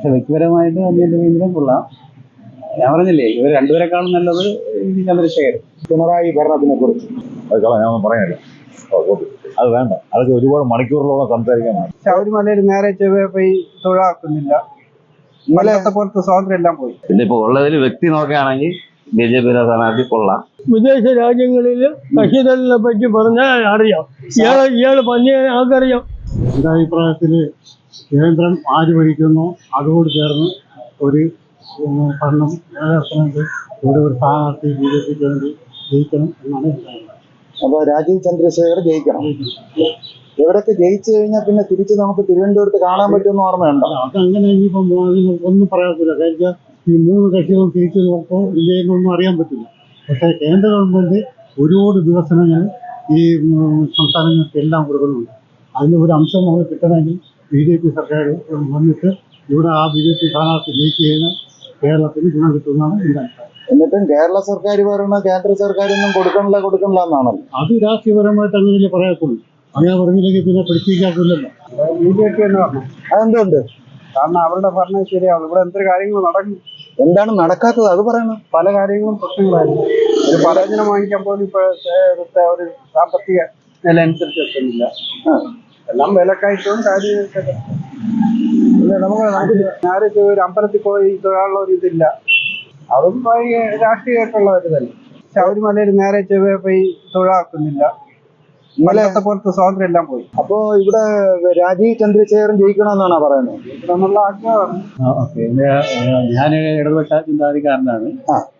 പക്ഷെ വ്യക്തിപരമായിട്ട് അന്യന്റെ വീണ്ടും കൊള്ളാം. ഞാൻ പറഞ്ഞില്ലേ ഇവർ രണ്ടുപേരെക്കാളും നല്ലത് ഈ ചന്ദ്രശേഖരൻ. പിണറായി ഭരണത്തിനെ കുറിച്ച് ഞാൻ പറയാനില്ല അത് വേണ്ട. അതൊക്കെ ഒരുപാട് മണിക്കൂറിലോളം സംസാരിക്കാനാണ്. ശബരിമലയിൽ നേരെ ചെവ്വേ പോയി തൊഴിലാക്കുന്നില്ല. മലയത്തെ പോലത്തെ സ്വാതന്ത്ര്യം എല്ലാം പോയി. പിന്നെ ഇപ്പൊ ഉള്ളതിൽ വ്യക്തി നോക്കുകയാണെങ്കിൽ ബി ജെ പി സ്ഥാനാർത്ഥി കൊള്ളാം. വിദേശ രാജ്യങ്ങളിൽ ശശിധരനെ പറ്റി പറഞ്ഞാൽ അറിയാം. ഇയാൾ ഇയാൾ പന്നിയെ ആൾക്കറിയാം. എന്റെ അഭിപ്രായത്തിൽ കേന്ദ്രം ആര് ഭരിക്കുന്നു അതോട് ചേർന്ന് ഒരു ഭരണം നിലനിർത്തണമെങ്കിൽ ഇവിടെ ഒരു സ്ഥാനാർത്ഥി ബി ജെ പിക്ക് വേണ്ടി ജയിക്കണം എന്നാണ് അപ്പൊ രാജീവ് ചന്ദ്രശേഖർ ജയിക്കണം. ഇവരൊക്കെ ജയിച്ചു കഴിഞ്ഞാൽ പിന്നെ തിരിച്ച് നമുക്ക് തിരുവനന്തപുരത്ത് കാണാൻ പറ്റുമെന്ന് ഓർമ്മയുണ്ടോ? അത് അതങ്ങനെ ഇനിയിപ്പം ഒന്നും പറയാത്തില്ല കാര്യം ഈ മൂന്ന് കക്ഷികളും തിരിച്ചു നോക്കോ ഇല്ലേ എന്നൊന്നും അറിയാൻ പറ്റില്ല. പക്ഷേ കേന്ദ്ര ഗവൺമെന്റ് ഒരുപാട് വികസനങ്ങൾ ഈ സംസ്ഥാനങ്ങൾക്ക് എല്ലാം കൊടുക്കുന്നുണ്ട്. അതിന് ഒരു അംശം നമുക്ക് കിട്ടണമെങ്കിൽ ബി ജെ പി സർക്കാർ വന്നിട്ട് ഇവിടെ ആ ബി ജെ പി സ്ഥാനാർത്ഥി കഴിഞ്ഞാൽ കേരളത്തിന് ഗുണം കിട്ടുമെന്നാണ് എന്റെ അഭിപ്രായം. എന്നിട്ടും കേരള സർക്കാർ പറയുന്ന കേന്ദ്ര സർക്കാരൊന്നും കൊടുക്കണില്ല കൊടുക്കണില്ല എന്നാണല്ലോ. അത് രാഷ്ട്രീയപരമായിട്ട് അങ്ങനെയല്ലേ പറയത്തുള്ളൂ. അങ്ങനെ പറഞ്ഞില്ലെങ്കിൽ പിന്നെ പഠിപ്പിക്കാത്തില്ലല്ലോ ബി ജെ പി എന്ന് പറഞ്ഞു. അതെന്തുണ്ട് കാരണം അവരുടെ ഭരണം ശരിയാവും ഇവിടെ എന്തൊരു കാര്യങ്ങൾ നടക്കും എന്താണ് നടക്കാത്തത്? അത് പറയണം. പല കാര്യങ്ങളും പ്രശ്നങ്ങളായിരുന്നു. ഒരു പലചനം വാങ്ങിക്കാൻ പോലും ഇപ്പൊ ഒരു സാമ്പത്തിക നില അനുസരിച്ച് എത്തുന്നില്ല എല്ലാം വിലക്കയറ്റവും കാര്യങ്ങളൊക്കെ ഇല്ല, നമുക്ക് ആരൊക്കെ ഒരു അമ്പലത്തിൽ പോയി തൊഴിലുള്ള ഒരു ഇതില്ല. അതും രാഷ്ട്രീയമായിട്ടുള്ള ഒരു തന്നെ. ശബരിമലയിൽ നേരെ ചെവ്വേ പോയി തൊഴാക്കുന്നില്ല. ഇന്നലത്തെ പോലത്തെ സ്വാതന്ത്ര്യം എല്ലാം പോയി. അപ്പോ ഇവിടെ രാജീവ് ചന്ദ്രശേഖരൻ ജയിക്കണമെന്നാണോ പറയുന്നത്? എന്നുള്ള ആഗ്രഹമാണ് ഞാൻ ഇടതുപക്ഷ ചിന്താധികാരനാണ്.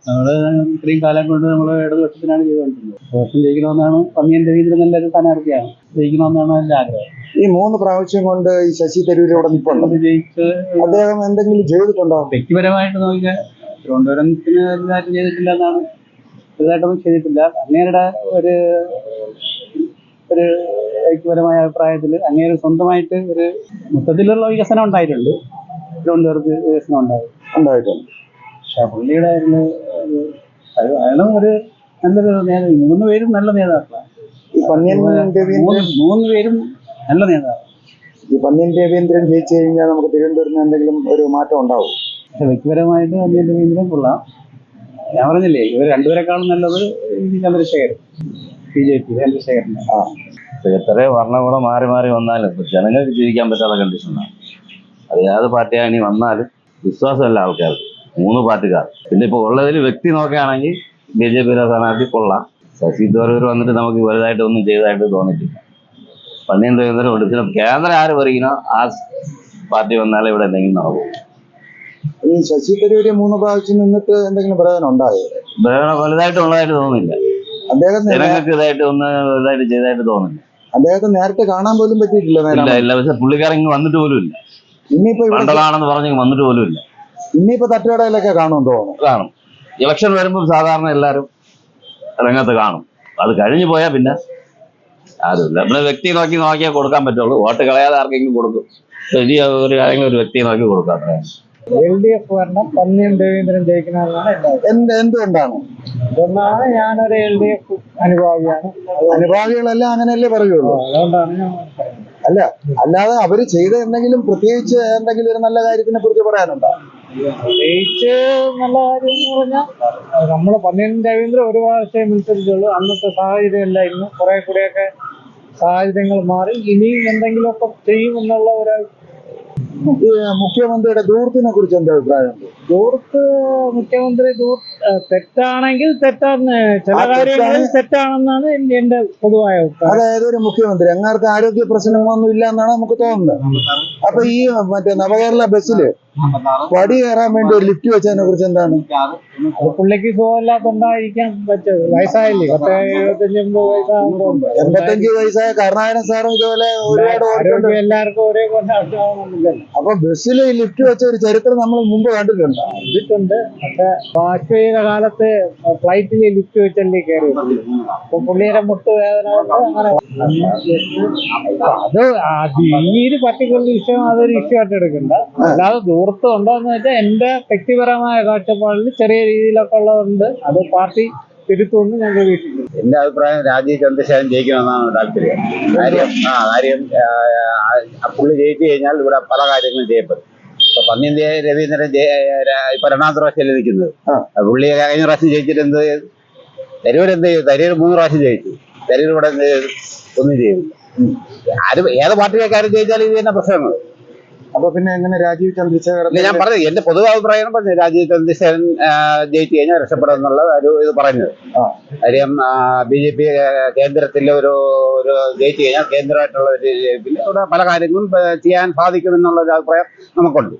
നമ്മൾ ഇത്രയും കാലം കൊണ്ട് നമ്മൾ ഇടതുപക്ഷത്തിനാണ് ചെയ്തുകൊണ്ടിരുന്നത്. ജയിക്കണമെന്നാണ് പന്നിയന്റെ രീതിയിൽ നല്ലൊരു സ്ഥാനാർത്ഥിയാണ് ജയിക്കണമെന്നാണ് എന്റെ ആഗ്രഹം. ഈ മൂന്ന് പ്രാവശ്യം കൊണ്ട് ഈ ശശി തരൂർ ഇവിടെ നിൽപ്പുണ്ട് അദ്ദേഹം എന്തെങ്കിലും ചെയ്തിട്ടുണ്ടോ? വ്യക്തിപരമായിട്ട് നോക്കിയാൽ തിരുവനന്തപുരത്തിന് ചെയ്തിട്ടില്ല എന്നാണ്. വലുതായിട്ടൊന്നും ചെയ്തിട്ടില്ല. അങ്ങേരുടെ ഒരു ഒരു വ്യക്തിപരമായ അഭിപ്രായത്തിൽ അങ്ങേര് സ്വന്തമായിട്ട് ഒരു മൊത്തത്തിലുള്ള വികസനം ഉണ്ടായിട്ടുണ്ട്. തിരുവനന്തപുരത്ത് വികസനം ഉണ്ടായി ഉണ്ടായിട്ടുണ്ട്. പക്ഷെ പുള്ളിയുടെ അയാളും ഒരു നല്ലൊരു നേതാവ് മൂന്ന് പേരും നല്ല നേതാക്കളാണ്. മൂന്ന് പേരും നല്ല നേതാവ് ഈ പന്നിയൻ രവീന്ദ്രൻ ജയിച്ചു കഴിഞ്ഞാൽ നമുക്ക് തിരുവനന്തപുരത്ത് എന്തെങ്കിലും ഒരു മാറ്റം ഉണ്ടാവും. പക്ഷെ വ്യക്തിപരമായിട്ട് പന്നിയൻ രവീന്ദ്രൻ കൊള്ളാം. ഞാൻ പറഞ്ഞില്ലേ ഇവർ രണ്ടുപേരെക്കാളും നല്ലത് ചന്ദ്രശേഖരൻ. ബി ജെ പി ചന്ദ്രശേഖരന്റെ എത്ര ഭരണകൂടം മാറി മാറി വന്നാലും ജനങ്ങൾക്ക് ജീവിക്കാൻ പറ്റാത്ത കണ്ടീഷനാണ് അത് ഏത് പാർട്ടിയാണ് ഇനി വന്നാലും വിശ്വാസമല്ല ആൾക്കാർക്ക്. മൂന്ന് പാർട്ടിക്കാർ. പിന്നെ ഇപ്പൊ ഉള്ളതിൽ വ്യക്തി നോക്കുകയാണെങ്കിൽ ബി ജെ പിയിലെ സ്ഥാനാർത്ഥി കൊള്ളാം. ശശി തരൂർ വന്നിട്ട് നമുക്ക് വലുതായിട്ട് ഒന്നും ചെയ്തതായിട്ട് തോന്നിയിട്ടില്ല. പന്നിയൻ ദേവേന്ദ്രൻ ഉണ്ട്. ചില കേന്ദ്രം ആര് പറയുന്നോ ആ പാർട്ടി വന്നാലേ ഇവിടെ എന്തെങ്കിലും നടക്കും. ഈ ശശി തരൂര് മൂന്ന് പ്രാവശ്യം നിന്നിട്ട് എന്തെങ്കിലും പ്രയോജനം ഉണ്ടായോ? പ്രയോജനം വലുതായിട്ട് ഉള്ളതായിട്ട് തോന്നുന്നില്ല. അദ്ദേഹം ജനങ്ങൾക്ക് ഇതായിട്ട് ഒന്ന് ഇതായിട്ട് ചെയ്തതായിട്ട് തോന്നുന്നില്ല. അദ്ദേഹത്തെ നേരത്തെ കാണാൻ പോലും പറ്റിയിട്ടില്ല ഇല്ല പക്ഷെ പുള്ളിക്കാരൻ ഇങ്ങ് വന്നിട്ട് പോലും ഇല്ല. ഇനിയിപ്പോ മണ്ഡലമാണെന്ന് പറഞ്ഞ് വന്നിട്ട് പോലും ഇല്ല. ഇനിയിപ്പോ തട്ടുകടയിലൊക്കെ കാണും തോന്നുന്നു. കാണും. ഇലക്ഷൻ വരുമ്പോൾ സാധാരണ എല്ലാരും രംഗത്ത് കാണും. അത് കഴിഞ്ഞു പോയാൽ പിന്നെ ആരുമില്ല. നമ്മളെ വ്യക്തി നോക്കി നോക്കിയാൽ കൊടുക്കാൻ പറ്റുള്ളൂ. വോട്ട് കളയാതെ ആർക്കെങ്കിലും കൊടുക്കും. വലിയ ഒരു കാര്യങ്ങൾ ഒരു വ്യക്തി നോക്കി കൊടുക്കാം എൽ ഡി എഫ് ഭരണം പന്നിയും രവീന്ദ്രൻ ജയിക്കണമെന്നാണ് എന്ത് എന്തുകൊണ്ടാണ്? അതുകൊണ്ടാണ് ഞാനൊരു എൽ ഡി എഫ് അനുഭാവിയാണ്. അനുഭാവികളെല്ലാം അങ്ങനെയല്ലേ പറയുള്ളൂ? അതുകൊണ്ടാണ് ഞാൻ അല്ല അല്ലാതെ അവർ ചെയ്ത എന്തെങ്കിലും പ്രത്യേകിച്ച് എന്തെങ്കിലും ഒരു നല്ല കാര്യത്തിനെ കുറിച്ച് പറയാനുണ്ടോ? പ്രത്യേകിച്ച് നല്ല കാര്യം എന്ന് പറഞ്ഞാൽ നമ്മൾ പന്നിയൻ രവീന്ദ്രൻ ഒരു പ്രാവശ്യം മത്സരിച്ചുള്ളൂ. അന്നത്തെ സാഹചര്യം ഇല്ലായിരുന്നു കുറെ കൂടെയൊക്കെ സാഹചര്യങ്ങൾ മാറി. ഇനിയും എന്തെങ്കിലുമൊക്കെ ചെയ്യുമെന്നുള്ള ഒരു മുഖ്യമന്ത്രിയുടെ ദൂർത്തിനെ കുറിച്ച് എന്താ അഭിപ്രായം? ദൂർത്ത് മുഖ്യമന്ത്രി ദൂർ തെറ്റാണെങ്കിൽ തെറ്റാണ് ചില കാര്യങ്ങളിൽ തെറ്റാണെന്നാണ് എന്റെ പൊതുവായ അതായത് ഒരു മുഖ്യമന്ത്രി അങ്ങാർക്ക് ആരോഗ്യ പ്രശ്നങ്ങളൊന്നും ഇല്ല എന്നാണ് നമുക്ക് തോന്നുന്നത്. അപ്പൊ ഈ മറ്റേ നവകേരള ബസ്സിൽ പടി കയറാൻ വേണ്ടി ഒരു ലിഫ്റ്റ് വെച്ചതിനെ കുറിച്ച് എന്താണ്? പുള്ളിക്ക് സുഖമില്ലാത്തോണ്ടായിരിക്കാം പറ്റും വയസ്സായില്ലേ? പത്ത് എഴുപത്തഞ്ച് എൺപത്തഞ്ച് വയസ്സായ കരുണാകരൻ സാറും ഇതുപോലെ ഒരുപാട് എല്ലാവർക്കും ഒരേ അപ്പൊ ബസ്സിൽ ലിഫ്റ്റ് വെച്ച ഒരു ചരിത്രം നമ്മൾ മുമ്പ് കണ്ടിട്ടുണ്ട്. കണ്ടിട്ടുണ്ട്. പക്ഷെ വാജ്പേയിയുടെ കാലത്ത് ഫ്ലൈറ്റിൽ ലിഫ്റ്റ് വെച്ചല്ലേ കയറി അപ്പൊ പുള്ളിയുടെ മുട്ട് വേദന അങ്ങനെ അത് ഈ ഒരു പർട്ടിക്കുലർ വിഷയം അതൊരു ഇഷ്യൂ ആയിട്ട് എടുക്കണ്ട. അല്ലാതെ ദൂരത്ത് ഉണ്ടോ എന്ന് വെച്ചാൽ എന്റെ വ്യക്തിപരമായ കാഴ്ചപ്പാടിൽ ചെറിയ രീതിയിലൊക്കെ ഉള്ളതുണ്ട് അത് പാർട്ടി തിരുത്തുമെന്ന് ഞാൻ പ്രതീക്ഷിക്കുന്നു. എന്റെ അഭിപ്രായം രാജീവ് ചന്ദ്രശേഖരൻ ജയിക്കണമെന്നാണ് താല്പര്യം. കാര്യം ആ കാര്യം പുള്ളി ജയിച്ചു കഴിഞ്ഞാൽ ഇവിടെ പല കാര്യങ്ങളും ചെയ്യപ്പെടും. ഇപ്പൊ പന്നിന്ത്യ രവീന്ദ്രൻ ഇപ്പൊ രണ്ടാമത്തെ പ്രാവശ്യമല്ലേ നിൽക്കുന്നത്. പുള്ളി കഴിഞ്ഞ പ്രാവശ്യം ജയിച്ചിട്ട് എന്ത് ചെയ്തു? തരൂർ എന്ത് ചെയ്തു? തരൂർ മൂന്ന് പ്രാവശ്യം ജയിച്ചു. തരൂർ ഇവിടെ എന്ത് ചെയ്തു? ഒന്നും ചെയ്തില്ല ആരും ഏത് പാർട്ടിക്കാരും ജയിച്ചാലും ഇത് തന്നെ പ്രശ്നങ്ങൾ. അപ്പൊ പിന്നെ എങ്ങനെ രാജീവ് ചന്ദ്രശേഖരൻ ഞാൻ പറഞ്ഞത് എന്റെ പൊതു അഭിപ്രായം പറഞ്ഞു രാജീവ് ചന്ദ്രശേഖരൻ ജയിച്ചു കഴിഞ്ഞാൽ രക്ഷപ്പെടും എന്നുള്ള ഒരു ഇത് പറഞ്ഞത്. കാര്യം ബി ജെ പി കേന്ദ്രത്തിൽ ഒരു ഒരു ജയിച്ചു കഴിഞ്ഞാൽ കേന്ദ്രമായിട്ടുള്ള ഒരു പിന്നെ അവിടെ പല കാര്യങ്ങളും ചെയ്യാൻ സാധിക്കുമെന്നുള്ള ഒരു അഭിപ്രായം നമുക്കുണ്ട്.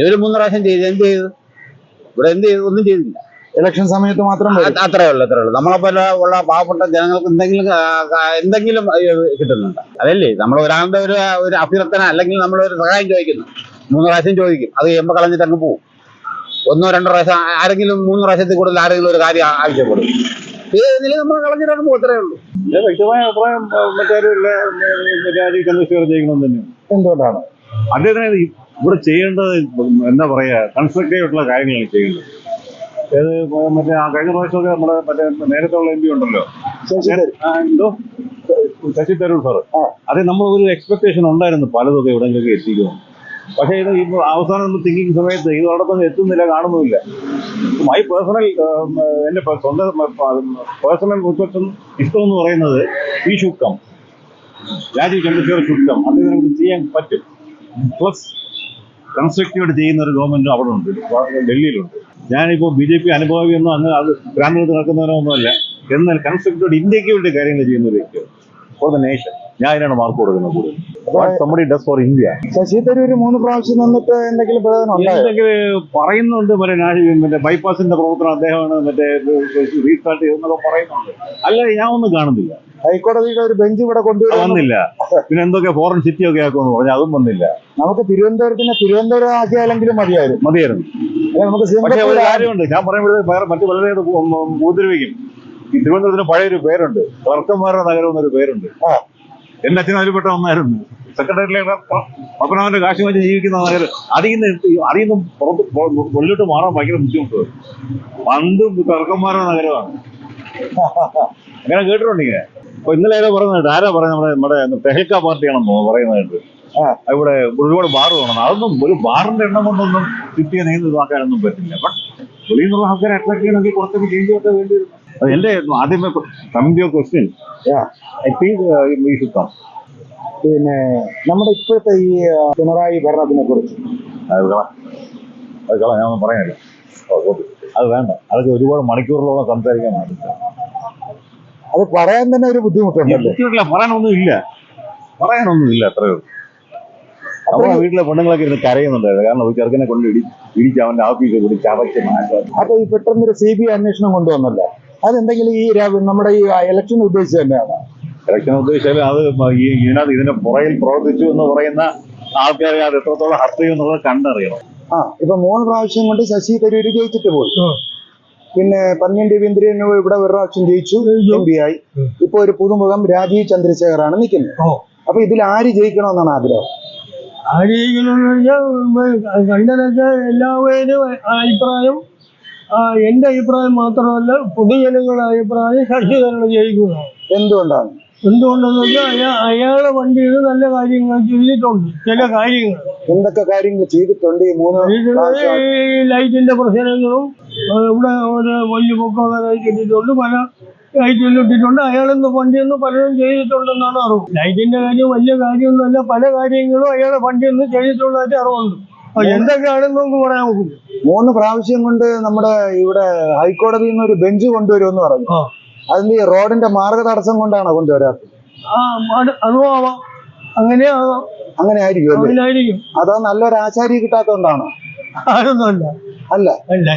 ഒരു മൂന്ന് പ്രാവശ്യം ചെയ്തു. എന്ത് ചെയ്തു? ഇവിടെ എന്ത് ചെയ്തു? ഒന്നും ചെയ്തില്ല. ഇലക്ഷൻ സമയത്ത് മാത്രം അത്രേ ഉള്ളൂ അത്രേ ഉള്ളൂ. നമ്മളെ പോലെ ഉള്ള പാവപ്പെട്ട ജനങ്ങൾക്ക് എന്തെങ്കിലും എന്തെങ്കിലും കിട്ടുന്നുണ്ട്. അതല്ലേ? നമ്മൾ ഒരാളുടെ ഒരു ഒരു അഭ്യർത്ഥന അല്ലെങ്കിൽ നമ്മൾ ഒരു സഹായം ചോദിക്കുന്നു. മൂന്ന് പ്രാവശ്യം ചോദിക്കും. അത് ചെയ്യുമ്പോൾ കളഞ്ഞിട്ട് അങ്ങ് പോകും. ഒന്നോ രണ്ടോ പ്രാവശ്യം ആരെങ്കിലും മൂന്ന് പ്രാവശ്യത്തിൽ കൂടുതൽ ആരെങ്കിലും ഒരു കാര്യം ആവശ്യപ്പെടും. ഇതിൽ നമ്മൾ കളഞ്ഞിട്ട് അങ്ങ് പോകും അത്രേ ഉള്ളൂ. എന്റെ വ്യക്തമായ അഭിപ്രായം ആ, മറ്റാരും ഇല്ല ഉം, രാജീവ് ചന്ദ്രശേഖർ ജയിക്കണമെന്ന് തന്നെയാണ്. എന്തുകൊണ്ടാണ്? അദ്ദേഹത്തിന് ഇവിടെ ചെയ്യേണ്ടത് എന്താ പറയുക കൺസ്ട്രക്റ്റീവ് ആയിട്ടുള്ള കാര്യങ്ങളാണ് ചെയ്യേണ്ടത്. ഏത് മറ്റേ ആ കഴിഞ്ഞ പ്രാവശ്യമൊക്കെ നമ്മുടെ മറ്റേ നേരത്തെ ഉള്ള എം പി ഉണ്ടല്ലോ എന്തോ? ശശി തരൂർ സാർ അതെ നമ്മൾ ഒരു എക്സ്പെക്ടേഷൻ ഉണ്ടായിരുന്നു പലതൊക്കെ എവിടെയെങ്കിലൊക്കെ എത്തിക്കുന്നു പക്ഷേ ഇത് ഇപ്പോൾ അവസാനം നമ്മൾ തിങ്കിങ് സമയത്ത് ഇത് അവിടത്തൊന്നും എത്തുന്നില്ല കാണുന്നുമില്ല. മൈ പേഴ്സണൽ എന്റെ സ്വന്തം പേഴ്സണൽ റിക്വസ്റ്റും ഇഷ്ടം എന്ന് പറയുന്നത് ഈ ശുക്കം രാജീവ് ചന്ദ്രശേഖർ ശുക്കം അദ്ദേഹത്തിന് ചെയ്യാൻ പറ്റും. പ്ലസ് കൺസ്ട്രക്റ്റീവായിട്ട് ചെയ്യുന്ന ഒരു ഗവൺമെന്റ് അവിടെ ഉണ്ട് ഡൽഹിയിലുണ്ട്. ഞാനിപ്പോൾ ബി ജെ പി അനുഭവി ഒന്നും അങ്ങനെ അത് ഗ്രാമീണത്തിൽ നടക്കുന്നവരോ ഒന്നുമല്ല എന്നാൽ കൺസ്ട്രക്റ്റീവ് ഇന്ത്യയ്ക്ക് വേണ്ടി കാര്യങ്ങൾ ചെയ്യുന്ന ഒരു വ്യക്തി. ഫോർ ദ നേഷൻ ഞാൻ അതിനാണ് മാർക്ക് കൊടുക്കുന്നത് കൂടുതൽ. Somebody does for India Shashi Tharoor മൂന്ന് പ്രാവശ്യം നിന്നിട്ട് എന്തെങ്കിലും പറയുന്നുണ്ട് മറ്റേ മറ്റേ ബൈപ്പാസിന്റെ പ്രവർത്തനം അദ്ദേഹമാണ് മറ്റേ റീസ്റ്റാർട്ട് ചെയ്തെന്നൊക്കെ പറയുന്നുണ്ട്. അല്ലാതെ ഞാൻ ഒന്നും കാണുന്നില്ല. ഹൈക്കോടതിയുടെ ഒരു ബെഞ്ച് ഇവിടെ കൊണ്ടുവരുന്നില്ല വന്നില്ല. പിന്നെ എന്തൊക്കെ ഫോറൻ സിറ്റി ഒക്കെ ആക്കുമെന്ന് പറഞ്ഞു അതും വന്നില്ല. നമുക്ക് തിരുവനന്തപുരത്തിന് തിരുവനന്തപുരം ആക്കിയാലെങ്കിലും മതിയായിരുന്നു. മതിയായിരുന്നു. നമുക്ക് പക്ഷേ ഒരു കാര്യമുണ്ട്. ഞാൻ പറയുമ്പോഴേ വേറെ മറ്റു വളരെ ഉപദ്രവിക്കും. ഈ തിരുവനന്തപുരത്തിന് പഴയൊരു പേരുണ്ട്. ക്ലർക്കന്മാരുടെ നഗരം എന്നൊരു പേരുണ്ട്. എന്റെ അച്ഛനും അതിൽപ്പെട്ട ഒന്നായിരുന്നു. സെക്രട്ടറിയിലെ പപ്പനാമന്റെ കാശ് ജീവിക്കുന്ന നഗരം. അതിൽ നിന്ന് അതിൽ നിന്നും പുറത്ത് വെളിലോട്ട് മാറാൻ ഭയങ്കര ബുദ്ധിമുട്ട്. പണ്ടും ക്ലർക്കന്മാരുടെ നഗരമാണ്. അങ്ങനെ കേട്ടിട്ടുണ്ട് ഇങ്ങനെ. അപ്പൊ ഇന്നലെ ഏതോ പറയുന്നത് ആരാ പറയുന്നത്? നമ്മുടെ നമ്മുടെ തെഹൽക്ക പാർട്ടിയാണെന്നോ പറയുന്നതായിട്ട്. ഇവിടെ ഒരുപാട് ബാർ വേണം അതൊന്നും ഒരു ബാറിന്റെ എണ്ണം കൊണ്ടൊന്നും കിട്ടിയ നീന്തി നിയന്ത്രിതാക്കാനൊന്നും പറ്റില്ല. ബട്ട് വെളിയിൽ നിന്നുള്ള ആൾക്കാരെ അട്രാക്ട് ചെയ്യണമെങ്കിൽ കുറച്ചൊക്കെ ചേഞ്ച് ഒക്കെ വേണ്ടി വരും അത് എന്റെ ആദ്യമേ coming question Yeah. I think ഈ ശുദ്ധം പിന്നെ നമ്മുടെ ഇപ്പോഴത്തെ ഈ പിണറായി ഭരണത്തിനെ കുറിച്ച്. അത് കള. അത് കള ഞാൻ പറയാനില്ല ഓ, അത് വേണ്ട. അതൊക്കെ ഒരുപാട് മണിക്കൂറിലോളം സംസാരിക്കാൻ ആവശ്യമില്ല അത് പറയാൻ തന്നെ ഒരു ബുദ്ധിമുട്ടുണ്ടല്ലോ? ബുദ്ധിമുട്ടില്ല പറയാനൊന്നും ഇല്ല. പറയാനൊന്നും ഇല്ല അത്രയേ ഉള്ളൂ. നമ്മുടെ വീട്ടിലെ പെണ്ണുങ്ങളൊക്കെ ഇരുന്ന് കരയുന്നുണ്ടായിരുന്നു. കാരണം ഒരു ചെറുക്കനെ കൊണ്ട് ഇടി ഇടിച്ച് അവന്റെ ഓഫീസിൽ കൂടി ചവച്ച് മാറ്റാൻ. അപ്പൊ ഈ പെട്ടെന്നൊരു സി ബി ഐ അന്വേഷണം കൊണ്ടുവന്നല്ലോ? അതെന്തെങ്കിലും ഈ നമ്മുടെ ഈ ഇലക്ഷൻ ഉദ്ദേശിച്ച് തന്നെയാണ്? ഇലക്ഷൻ ഉദ്ദേശിച്ചാൽ അത് ഈ ഇതിനകത്ത് ഇതിന്റെ പുറയിൽ പ്രവർത്തിച്ചു എന്ന് പറയുന്ന ആൾക്കാരെ അത് എത്രത്തോളം ഹർട്ട് ചെയ്യും എന്നുള്ളത് കണ്ടറിയണം. ആ ഇപ്പൊ മൂന്ന് പ്രാവശ്യം കൊണ്ട് ശശി തരൂര് ജയിച്ചിട്ട് പോയി. പിന്നെ പന്നിയൻ രവീന്ദ്രൻ ഇവിടെ ഒരു പ്രാവശ്യം ജയിച്ചു. എം പി ആയി ഇപ്പൊ ഒരു പുതുമുഖം രാജീവ് ചന്ദ്രശേഖറാണ് നിൽക്കുന്നത്. അപ്പൊ ഇതിൽ ആര് ജയിക്കണമെന്നാണ് ആഗ്രഹം? ആര് വെച്ചാൽ കണ്ടതൊക്കെ എല്ലാവരും അഭിപ്രായം എന്റെ അഭിപ്രായം മാത്രമല്ല പൊതുജനങ്ങളുടെ അഭിപ്രായം ശശിധരൻ ജയിക്കുന്നതാണ് എന്തുകൊണ്ടാണ്? എന്തുകൊണ്ടെന്ന് വെച്ചാൽ അയാ അയാളെ വണ്ടിയിൽ നല്ല കാര്യങ്ങൾ ചെയ്തിട്ടുണ്ട് ചില കാര്യങ്ങൾ. എന്തൊക്കെ കാര്യങ്ങൾ ചെയ്തിട്ടുണ്ട് ഈ മൂന്ന് ലൈറ്റിന്റെ പ്രശ്നങ്ങളും ഇവിടെ ഒരു വലിയ ലൈറ്റ് ഇട്ടിട്ടുണ്ട് പല ലൈറ്റിൽ ഇട്ടിട്ടുണ്ട്. അയാളെന്ന് വണ്ടിയൊന്നും പലരും ചെയ്തിട്ടുണ്ടെന്നാണ് അറിവ്. ലൈറ്റിന്റെ കാര്യം വലിയ കാര്യമൊന്നുമല്ല പല കാര്യങ്ങളും അയാളെ വണ്ടിയൊന്നും ചെയ്തിട്ടുള്ളതായിട്ട് അറിവുണ്ട്. എന്തൊക്കെയാണെന്ന് നമുക്ക് പറയാൻ നോക്കുന്നു മൂന്ന് പ്രാവശ്യം കൊണ്ട് നമ്മുടെ ഇവിടെ ഹൈക്കോടതിയിൽ നിന്ന് ഒരു ബെഞ്ച് കൊണ്ടുവരുമെന്ന് പറഞ്ഞു. അതിന്റെ ഈ റോഡിന്റെ മാർഗ തടസ്സം കൊണ്ടാണ് കൊണ്ടുവരാത്തത്? ആ അങ്ങനെ ആവാം. അങ്ങനെ ആയിരിക്കും അല്ലേ? അതോ നല്ലൊരു ആചാര്യ കിട്ടാത്തോണ്ടാണോ അതൊന്നുമല്ല. അല്ല. അല്ല.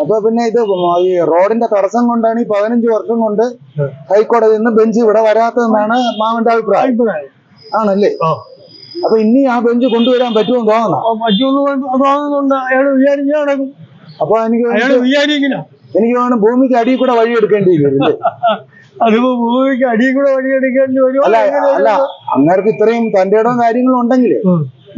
അപ്പൊ പിന്നെ ഇത് ഈ റോഡിന്റെ തടസ്സം കൊണ്ടാണ് ഈ പതിനഞ്ച് വർഷം കൊണ്ട് ഹൈക്കോടതിയിൽ നിന്ന് ബെഞ്ച് ഇവിടെ വരാത്തതെന്നാണ് മാമന്റെ അഭിപ്രായം. അഭിപ്രായം. ആണല്ലേ. അപ്പൊ ഇനി ആ ബെഞ്ച് കൊണ്ടുവരാൻ പറ്റുമെന്ന് തോന്നണം. ആ, പറ്റുമെന്ന് തോന്നുന്നുണ്ട് അയാൾ വിചാരിച്ചാൽ നടക്കും. അപ്പൊ എനിക്ക് അയാൾ വിചാരിക്കില്ല എനിക്ക് തോന്നുന്നു ഭൂമിക്ക് അടിയിൽ കൂടെ വഴി എടുക്കേണ്ടി വരും? അതിപ്പോ ഭൂമിക്ക് അടിയിൽ കൂടെ വഴിയെടുക്കേണ്ടി വരും. അല്ല അങ്ങനെ അല്ല അങ്ങേർക്ക് ഇത്രയും തന്റെ ഇടം കാര്യങ്ങളും ഉണ്ടെങ്കിൽ.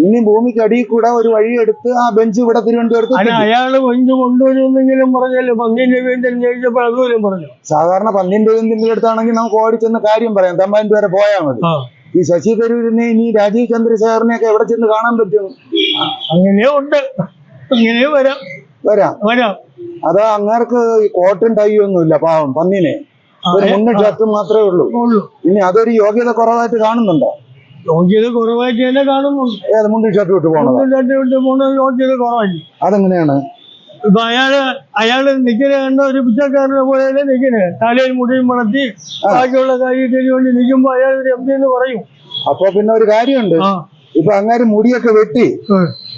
ഇനി ഭൂമിക്ക് അടിയിൽ കൂടെ ഒരു വഴി എടുത്ത് ആ ബെഞ്ച് ഇവിടെ തിരുവനന്തപുരത്ത്. അയാൾ ബെഞ്ച് കൊണ്ടുവരുമെന്നെങ്കിലും പറഞ്ഞല്ലോ. പന്നിന്റെ ജയിച്ചപ്പോൾ അതുപോലും പറഞ്ഞു. സാധാരണ പന്നിന്റെ അടുത്താണെങ്കിൽ നമുക്ക് ഓടിച്ചെന്ന് കാര്യം പറയാം. തമ്പാന്റെ വരെ പോയാൽ മതി. ഈ ശശി തരൂരിനെ ഇനി രാജീവ് ചന്ദ്രശേഖരനെ ഒക്കെ എവിടെ ചെന്ന് കാണാൻ പറ്റും? അങ്ങനെ ഉണ്ട് അങ്ങനെ വരാം. വരാം. വരാം. അത് അങ്ങേർക്ക് ഈ കോട്ടും ടൈ ഒന്നുമില്ല പാവം പന്നിനെ. ഒരു മുന്നും ഷർട്ടും മാത്രമേ ഉള്ളൂ. ഉള്ളൂ. ഇനി അതൊരു യോഗ്യത കുറവായിട്ട് കാണുന്നുണ്ടോ? യോഗ്യത കുറവായിട്ട് തന്നെ കാണുന്നുണ്ട്. ഏത് മുണ്ടും ഷർട്ടും ഇട്ട് പോകണം രണ്ടും വിട്ട് പോണ യോഗ്യത കുറവായി അതെങ്ങനെയാണ്? ഇപ്പൊ അയാൾ അയാൾ നിൽക്കുന്ന കണ്ട ഒരു പിച്ചക്കാരനെ പോലെ തന്നെ നിൽക്കുന്നത് തലയിൽ മുടിയും വളർത്തി ബാക്കിയുള്ള കാര്യത്തിന് വേണ്ടി നിൽക്കുമ്പോ അയാൾ ഒരു എം എന്ന് പറയും. അപ്പൊ പിന്നെ ഒരു കാര്യമുണ്ട്. ഇപ്പൊ അങ്ങേര് മുടിയൊക്കെ വെട്ടി.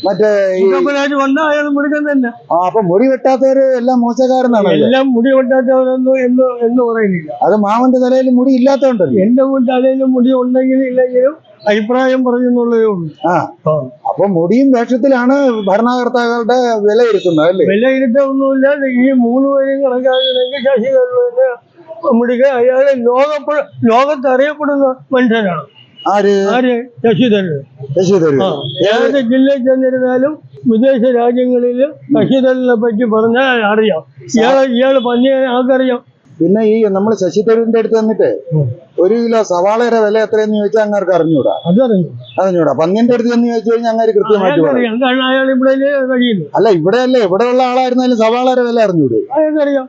മറ്റേ മുഖപ്പനായിട്ട് വന്നാൽ അയാൾ മുടുക്കൻ തന്നെ ആ അപ്പൊ മുടി വെട്ടാത്തവര് എല്ലാം മോശക്കാരനാണ് എല്ലാം മുടി വെട്ടാത്തവരൊന്നും എന്ന് എന്ന് പറയുന്നില്ല. അത് മാമന്റെ തലയിൽ മുടി ഇല്ലാത്തോണ്ടല്ലോ എന്റെ തലയിലും മുടി ഉണ്ടെങ്കിലും ഇല്ലെങ്കിലും അഭിപ്രായം പറഞ്ഞെന്നുള്ളതേ ഉള്ളൂ. ആ. അപ്പൊ മുടിയും വേഷത്തിലാണ് ഭരണകർത്താക്കളുടെ വിലയിരുത്തുന്നത് അല്ലേ? വിലയിരുത്തൊന്നുമില്ല ഈ മൂന്ന് പേരും കണക്കാക്കണമെങ്കിൽ ശശി തരൂരിന്റെ മുടിക്ക് അയാളെ ലോക ലോകത്ത് അറിയപ്പെടുന്ന മനുഷ്യനാണ്. ആര്? ആര്? ശശി തരൂർ ശശി തരൂർ ഏത് ജില്ലയിൽ ചെന്നിരുന്നാലും വിദേശ രാജ്യങ്ങളിൽ ശശിധരനെ തരൂരിനെ പറ്റി പറഞ്ഞാൽ അറിയാം. ഇയാൾ ഇയാൾ പന്നിയെ ആൾക്കറിയാം. പിന്നെ ഈ നമ്മൾ ശശി തരൂരിന്റെ അടുത്ത് വന്നിട്ട് ഒരു കിലോ സവാളയുടെ വില എത്രയെന്ന് ചോദിച്ചാൽ അങ്ങാർക്ക് അറിഞ്ഞൂടാ. അറിഞ്ഞൂടാ. പന്നിന്റെ അടുത്ത് ചെന്ന് ചോദിച്ചു കഴിഞ്ഞാൽ അങ്ങനെ കൃത്യമായിട്ട് അല്ല ഇവിടെ അല്ലേ ഇവിടെ ഉള്ള ആളായിരുന്നാലും സവാളയുടെ വില അറിഞ്ഞൂടെ? അയാൾക്കറിയാം